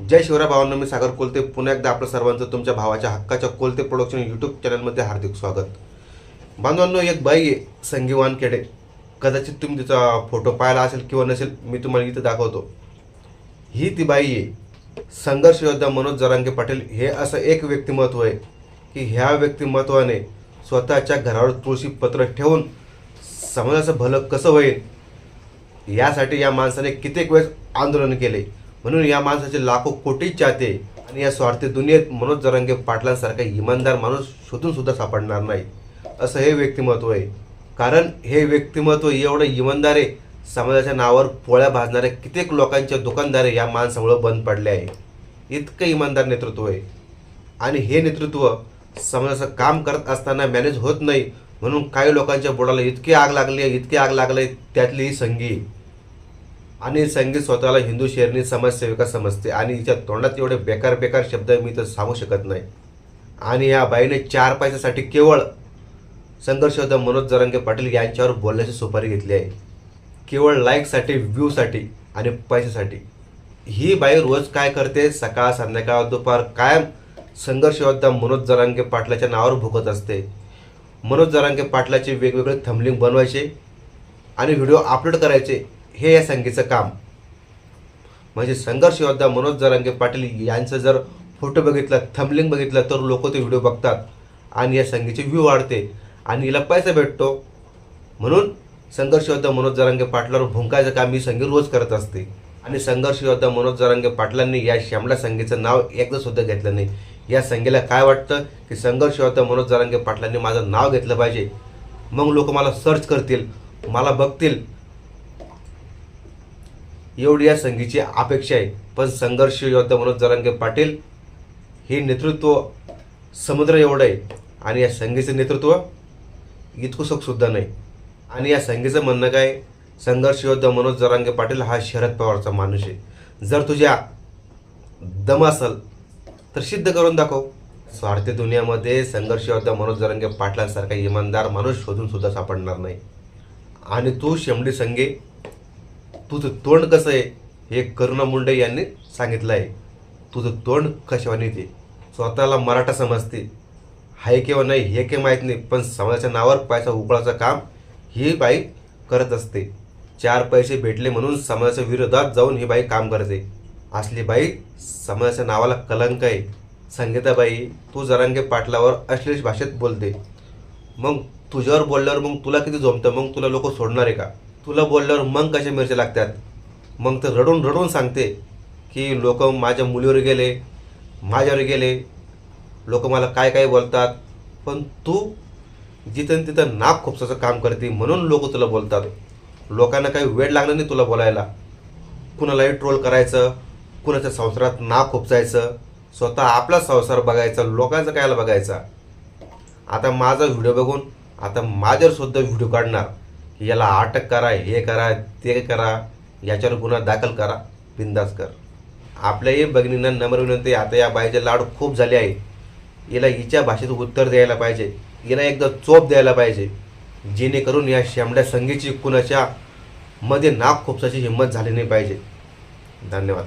जय शिवराय भावांनो मी सागर कोलते. पुन्हा एकदा आपलं सर्वांचं तुमच्या भावाच्या हक्काच्या कोलते प्रोडक्शन यूट्यूब चॅनलमध्ये हार्दिक स्वागत. बांधवांनो एक बाई आहे संगीवान खेडे. कदाचित तुम्ही तिचा फोटो पाहिला असेल किंवा नसेल मी तुम्हाला इथं दाखवतो. ही ती बाई आहे संघर्ष योद्धा मनोज जरांगे पाटील. हे असं एक व्यक्तिमत्व आहे की ह्या व्यक्तिमत्वाने स्वतःच्या घरावर तुळशी पत्र ठेवून समाजाचं भलं कसं होईल यासाठी या माणसाने कित्येक वेळेस आंदोलन केले. म्हणून या माणसाचे लाखो कोटी चाहते आणि या स्वार्थी दुनियेत मनोज जरांगे पाटलांसारखा इमानदार माणूस शोधून सुद्धा सापडणार नाही. असं हे व्यक्तिमत्व आहे. कारण हे व्यक्तिमत्व एवढं इमानदार आहे समाजाच्या नावावर पोळ्या भाजणाऱ्या कित्येक लोकांच्या दुकानदारे या माणसामुळं बंद पडले आहे इतकं इमानदार नेतृत्व आहे. आणि हे नेतृत्व समाजाचं काम करत असताना मॅनेज होत नाही म्हणून काही लोकांच्या बोडाला इतकी आग लागली आहे इतकी आग लागली त्यातली ही संगी आहे. आणि संगीत स्वतःला हिंदू शेरणी समाजसेविका समजते आणि हिच्या तोंडात एवढे बेकार बेकार शब्द मी तर सांगू शकत नाही. आणि या बाईने चार पैशासाठी केवळ संघर्ष मनोज जरांगे पाटील यांच्यावर बोलण्याची सुपारी घेतली आहे. केवळ लाईकसाठी व्ह्यूसाठी आणि पैशासाठी. ही बाई रोज काय करते? सकाळ संध्याकाळ दुपार कायम संघर्ष मनोज जरांगे पाटलाच्या नावावर भुकत असते. मनोज जरांगे पाटलाचे वेगवेगळे थंबलिंग बनवायचे आणि व्हिडिओ अपलोड करायचे. हे या संगीचं काम. म्हणजे संघर्ष योद्धा मनोज जरांगे पाटील यांचं जर फोटो बघितला थंबलिंग बघितलं तर लोक ते व्हिडिओ बघतात. आणि या संगीचे व्ह्यू वाढते. आणि हिला पैसा भेटतो. म्हणून संघर्ष योद्धा मनोज जरांगे पाटलावर भुंकायचं काम ही संगी रोज करत असते. आणि संघर्ष योद्धा मनोज जरांगे पाटलांनी या श्यामला संघेचं नाव एकदा सुद्धा घेतलं नाही. या संगीला काय वाटतं? की संघर्ष योद्धा मनोज जरांगे पाटलांनी माझं नाव घेतलं पाहिजे. मग लोक मला सर्च करतील मला बघतील. एवढी या संघीची अपेक्षा आहे. पण संघर्ष योद्धा मनोज जरांगे पाटील हे नेतृत्व समुद्र एवढं आहे आणि या संघीचं नेतृत्व इतकं नाही. आणि या संघीचं म्हणणं काय? संघर्ष योद्धा मनोज जरांगे पाटील हा शरद पवारचा माणूस आहे. जर तुझ्या दम असल तर सिद्ध करून दाखव. स्वार्थी दुनियामध्ये संघर्ष योद्धा मनोज जरांगे पाटलांसारखा इमानदार माणूस शोधून सुद्धा सापडणार नाही. आणि तू शेमडी संघे तुझं तोंड कसं आहे हे करुणा मुंडे यांनी सांगितलं आहे. तुझं तोंड कशावाने ते स्वतःला मराठा समजते. आहे किंवा नाही हे काही माहीत नाही पण समाजाच्या नावावर पैसा उकळाचं काम ही बाई करत असते. चार पैसे भेटले म्हणून समाजाच्या विरोधात जाऊन ही बाई काम करते. असली बाई समाजाच्या नावाला कलंक आहे. संगीताबाई तू जरांगे पाटलावर अश्लील भाषेत बोलते. मग तुझ्यावर बोलल्यावर मग तुला किती जमतं मग तुला लोक सोडणार आहे का? तुला बोलल्यावर मग कशा मिरच्या लागतात? मग तर रडून रडून सांगते की लोक माझ्या मुलीवर गेले माझ्यावर गेले. लोक मला काय काय बोलतात पण तू जिथं तिथं नाक खुपसाचं काम करते म्हणून लोक तुला बोलतात. लोकांना काही वेळ लागणार नाही तुला बोलायला. कुणालाही ट्रोल करायचं कुणाच्या संसारात नाक खुपसायचं स्वतः आपला संसार बघायचा लोकांचा कायला बघायचा. आता माझा व्हिडिओ बघून आता माझ्यावर सुद्धा व्हिडिओ काढणार. याला अटक करा हे करा ते करा याच्यावर गुन्हा दाखल करा बिंदास कर. आपल्याही भगिनींना नम्र विनंती आता या बाईचे लाड खूप झाले आहे. याला हिच्या भाषेत उत्तर द्यायला पाहिजे. हिला एकदा चोप द्यायला पाहिजे. जेणेकरून या शेमड्या संगीची कुणाच्या मध्ये नाक खुपसाची हिंमत झाली नाही पाहिजे. धन्यवाद.